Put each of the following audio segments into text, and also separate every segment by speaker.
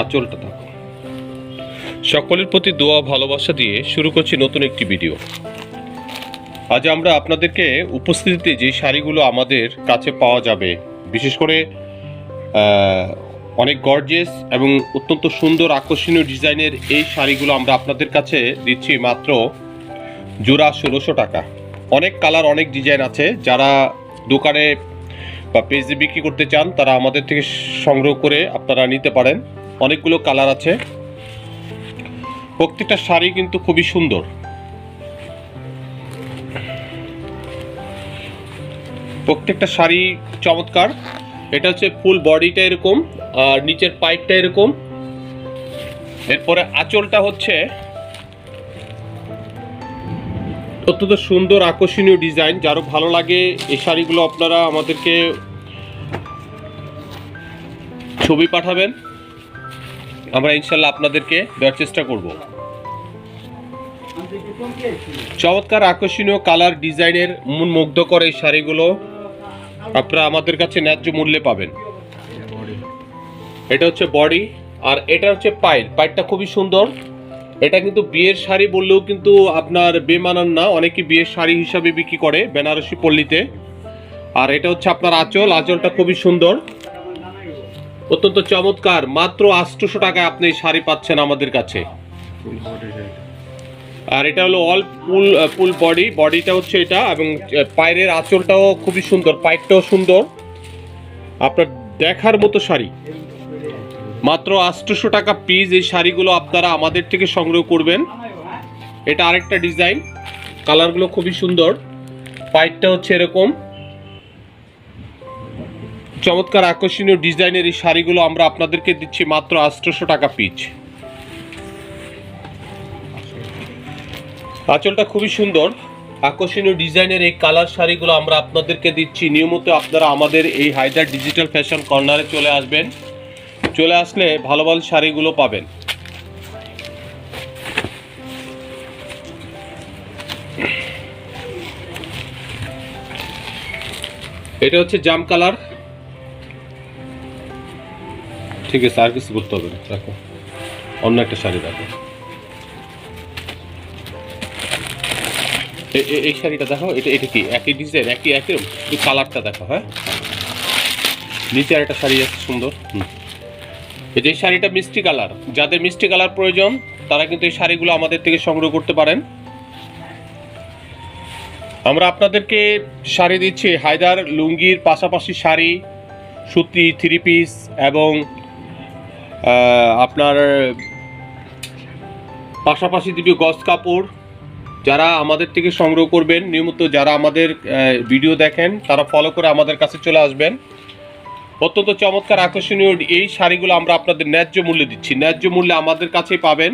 Speaker 1: আঁচলটা দেখো। সকলের প্রতি দোয়া, ভালোবাসা দিয়ে শুরু করছি নতুন একটি ভিডিও। আজ আমরা আপনাদেরকে উপস্থিতিতে যে শাড়িগুলো আমাদের কাছে পাওয়া যাবে, বিশেষ করে অনেক গর্জিয়াস এবং অত্যন্ত সুন্দর আকর্ষণীয় ডিজাইনের এই শাড়িগুলো আমরা আপনাদের কাছে দিচ্ছি মাত্র জোড়া ষোলোশো টাকা। অনেক কালার, অনেক ডিজাইন আছে। যারা দোকানে বা পেজে বিক্রি করতে চান, তারা আমাদের থেকে সংগ্রহ করে আপনারা নিতে পারেন। অনেকগুলো কালার আছে। প্রত্যেকটা শাড়ি কিন্তু খুবই সুন্দর। প্রত্যেকটা শাড়ি চমৎকার। এটা হচ্ছে ফুল বডিটা এরকম, আর নিচের পাইপটা এরকম। এরপরে আঁচলটা হচ্ছে অত্যন্ত সুন্দর আকর্ষণীয় ডিজাইন। যারও ভালো লাগে এই শাড়িগুলো আপনারা আমাদেরকে ছবি পাঠাবেন। আমরা ইনশাল্লাহ আপনাদেরকে দেওয়ার চেষ্টা করব। চমৎকার আকর্ষণীয় কালার ডিজাইনের মন মুগ্ধ করে এই শাড়িগুলো আপনারা আমাদের কাছে ন্যায্য মূল্যে পাবেন। এটা হচ্ছে বডি আর এটা হচ্ছে পাইল পাইলটা খুবই সুন্দর। এটা কিন্তু বিয়ের শাড়ি বললেও কিন্তু আপনার বেমানান না। অনেকে বিয়ের শাড়ি হিসাবে বিক্রি করে বেনারসি পল্লীতে। আর এটা হচ্ছে আপনার আঁচল। আঁচলটা খুবই সুন্দর। অত্যন্ত চমৎকার, মাত্র আটশোশো টাকায় আপনি শাড়ি পাচ্ছেন আমাদের কাছে। আর এটা হলো অল ফুল ফুল বডি বডিটা হচ্ছে এটা এবং পায়ের আঁচলটাও খুবই সুন্দর পাইপটাও সুন্দর। আপনার দেখার মতো শাড়ি। মাত্র আটশোশো টাকা পিস এই শাড়িগুলো আপনারা আমাদের থেকে সংগ্রহ করবেন। এটা আরেকটা ডিজাইন কালারগুলো খুবই সুন্দর। পাইপটা হচ্ছে এরকম। চমৎকার আকর্ষণীয় ডিজাইনের এই শাড়িগুলো আমরা আপনাদেরকে দিচ্ছি মাত্র আটশোশো টাকা পিচ। আঁচলটা খুবই সুন্দর। আকর্ষণীয় ডিজাইনের এই কালার শাড়িগুলো আমরা আপনাদেরকে দিচ্ছি। নিয়মিত আপনারা আমাদের এই হায়দার ডিজিটাল ফ্যাশন কর্নারে চলে আসবেন। চলে আসলে ভালো ভালো শাড়িগুলো পাবেন। এটা হচ্ছে জাম কালার। ঠিক আছে, আর কিছু করতে হবে দেখো অন্য একটা শাড়ি দেখো এই শাড়িটা দেখো, এটা এটা কি? একই ডিজাইন একই একই কালারটা দেখো হ্যাঁ? নিচে আর একটা শাড়ি আছে, সুন্দর। হুম। এই যে শাড়িটা মিষ্টি কালার। যাদের মিষ্টি কালার প্রয়োজন, তারা কিন্তু এই শাড়িগুলো আমাদের থেকে সংগ্রহ করতে পারেন। আমরা আপনাদেরকে শাড়ি দিচ্ছি হায়দার লুঙ্গির পাশাপাশি শাড়ি, সুতি থ্রি পিস এবং আপনার পাশাপাশি দিবি গজ কাপড় যারা আমাদের থেকে সংগ্রহ করবেন, নিয়মিত যারা আমাদের ভিডিও দেখেন, তারা ফলো করে আমাদের কাছে চলে আসবেন। অত্যন্ত চমৎকার আকর্ষণীয় এই শাড়িগুলো আমরা আপনাদের ন্যায্য মূল্যে দিচ্ছি। ন্যায্য মূল্যে আমাদের কাছেই পাবেন।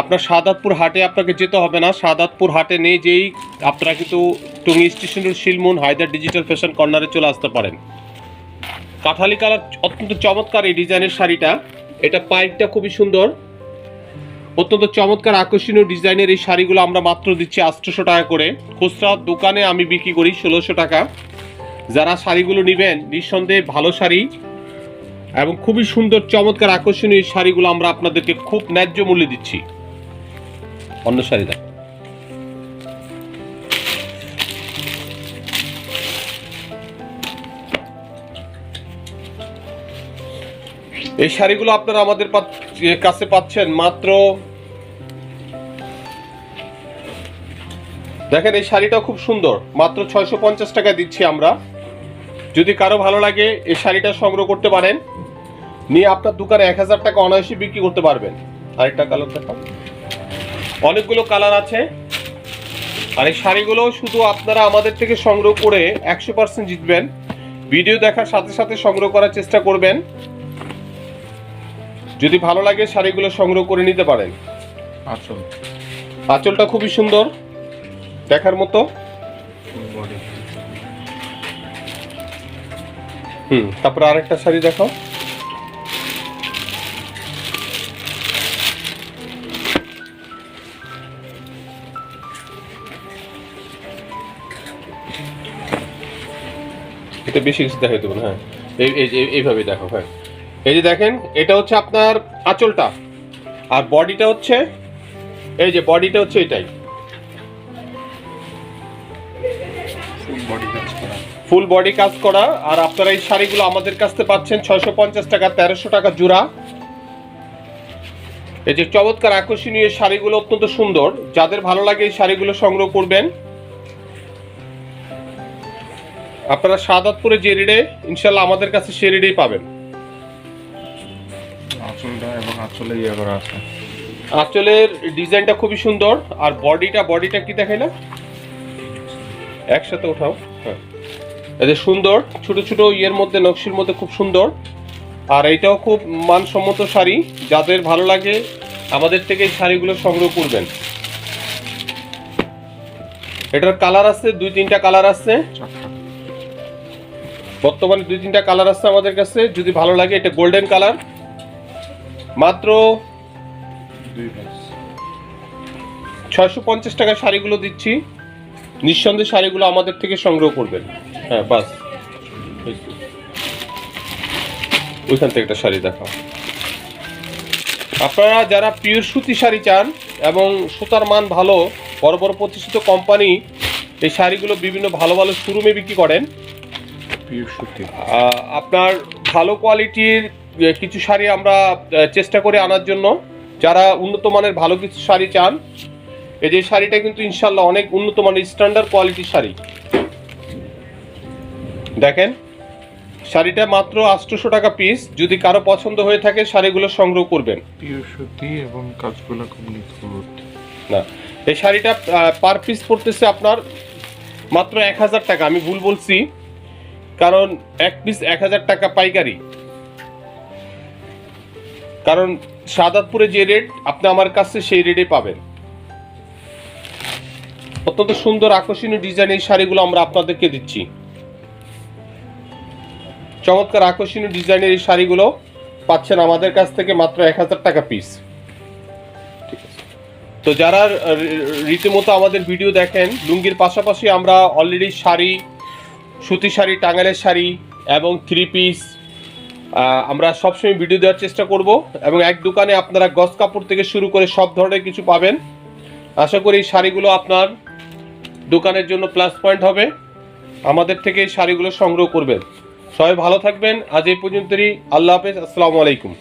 Speaker 1: আপনার সাদাতপুর হাটে আপনাকে যেতে হবে না। সাদাতপুর হাটে নেই যেই আপনারা কিন্তু টঙ্গী স্টেশনের শিলমুন হায়দার ডিজিটাল ফ্যাশন কর্নারে চলে আসতে পারেন। কাঁঠালি কালার অত্যন্ত চমৎকার এই ডিজাইনের শাড়িটা। এটা পাইপটা খুবই সুন্দর। অত্যন্ত চমৎকার আকর্ষণীয় ডিজাইনের এই শাড়িগুলো আমরা মাত্র দিচ্ছি আটশোশো টাকা করে। খুচরা দোকানে আমি বিক্রি করি ষোলোশো টাকা। যারা শাড়িগুলো নেবেন, নিঃসন্দেহে ভালো শাড়ি এবং খুবই সুন্দর, চমৎকার, আকর্ষণীয় এই শাড়িগুলো আমরা আপনাদেরকে খুব ন্যায্য মূল্যে দিচ্ছি। অন্য শাড়ি এই শাড়িগুলো আপনারা আমাদের কাছে পাচ্ছেন মাত্র দেখেন, এই শাড়িটা খুব সুন্দর। মাত্র ছয়শো পঞ্চাশ টাকা দিচ্ছি আমরা। যদি কারও ভালো লাগে, এই শাড়িটা সংগ্রহ করতে পারেন। নিয়ে আপনার দোকানে এক হাজার টাকা অনায়াসে বিক্রি করতে পারবেন। আরেকটা কালার দেখাও। অনেকগুলো কালার আছে। আর এই শাড়িগুলো শুধু আপনারা আমাদের থেকে সংগ্রহ করে একশো পার্সেন্ট জিতবেন। ভিডিও দেখার সাথে সাথে সংগ্রহ করার চেষ্টা করবেন। যদি ভালো লাগে শাড়িগুলো সংগ্রহ করে নিতে পারেন।
Speaker 2: আচল।
Speaker 1: আঁচলটা খুবই সুন্দর। দেখার মতো। হুম তারপরে আরেকটা শাড়ি দেখো এটা বেশি কিছু দেখাই দেবো হ্যাঁ। এই এই- এই- এইভাবে দেখো হ্যাঁ। এই যে দেখেন, এটা হচ্ছে আপনার আঁচলটা। আর বডিটা হচ্ছে, এই যে বডিটা হচ্ছে এটাই।
Speaker 2: ফুল বডি কাজ করা।
Speaker 1: আর আপনারা এই শাড়িগুলো আমাদের কাছ থেকে পাচ্ছেন ছয়শো পঞ্চাশ টাকা, তেরোশো টাকা জোড়া। এই যে চমৎকার আকর্ষণীয় শাড়িগুলো অত্যন্ত সুন্দর। যাদের ভালো লাগে এই শাড়িগুলো সংগ্রহ করবেন। আপনারা সাদাতপুরে যে রেডে ইনশাল্লাহ আমাদের কাছে সে রেডেই পাবেন।
Speaker 2: আঁচলটা এবং আঁচলে ইয়ে করা আছে।
Speaker 1: আঁচলের ডিজাইনটা খুবই সুন্দর। আর বডিটা বডিটা কি দেখাইলা? একসাথে উঠাও হ্যাঁ। এদের সুন্দর, ছোট ছোট ইয়ের মধ্যে, নকশির মধ্যে খুব সুন্দর। আর এইটাও খুব মানসম্মত শাড়ি। যাদের ভালো লাগে, আমাদের থেকে এই শাড়িগুলো সংগ্রহ করবেন। এটার কালার আছে, দুই তিনটা কালার আছে। বর্তমানে দুই তিনটা কালার আছে আমাদের কাছে। যদি ভালো লাগে, এটা গোল্ডেন কালার। মাত্র ছয়শো পঞ্চাশ টাকার শাড়িগুলো দিচ্ছি। নিঃসন্দেহে শাড়িগুলো আমাদের থেকে সংগ্রহ করবেন। হ্যাঁ বাস। ওইখান থেকে একটা শাড়ি দেখাও। আপনারা যারা পিওর সুতি শাড়ি চান এবং সুতার মান ভালো বড় বড় প্রতিষ্ঠিত কোম্পানি এই শাড়িগুলো বিভিন্ন ভালো ভালো শোরুমে বিক্রি করেন। আপনার ভালো কোয়ালিটির কিছু শাড়ি আমরা চেষ্টা করে আনার জন্য। যারা উন্নত মানের ভালো কিছু শাড়ি চান এই যে শাড়িটা কিন্তু ইনশাল্লাহ অনেক উন্নত মানের স্ট্যান্ডার্ড কোয়ালিটির শাড়ি। দেখেন শাড়িটা মাত্র আটশোশো টাকা পিস যদি কারও পছন্দ হয়ে থাকে শাড়িগুলো সংগ্রহ করবেন।
Speaker 2: এবং কাজগুলো খুব নিখুঁত।
Speaker 1: না এই শাড়িটা পার পিস পড়তেছে আপনার মাত্র এক হাজার টাকা। আমি ভুল বলছি কারণ এক পিস এক হাজার টাকা পাইকারি। কারণ সাদাতপুরে যে রেট আপনি আমার কাছে সেই রেটে পাবেন। অত্যন্ত সুন্দর আকর্ষণীয় ডিজাইন এই শাড়িগুলো আমরা আপনাদেরকে দিচ্ছি। চমৎকার আকর্ষণীয় ডিজাইনের এই শাড়িগুলো পাচ্ছেন আমাদের কাছ থেকে মাত্র এক হাজার টাকা পিস। তো যারা রীতিমতো আমাদের ভিডিও দেখেন, লুঙ্গির পাশাপাশি আমরা অলরেডি শাড়ি, সুতি শাড়ি টাঙ্গালের শাড়ি এবং থ্রি পিস আমরা সবসময় ভিডিও দেওয়ার চেষ্টা করব এবং এক দোকানে আপনারা গস কাপড় থেকে শুরু করে সব ধরনের কিছু পাবেন। আশা করি এই শাড়িগুলো আপনার দোকানের জন্য প্লাস পয়েন্ট হবে। আমাদের থেকে এই শাড়িগুলো সংগ্রহ করবেন। সবাই ভালো থাকবেন। আজ এই পর্যন্তই। আল্লাহ হাফেজ। আসসালামু আলাইকুম।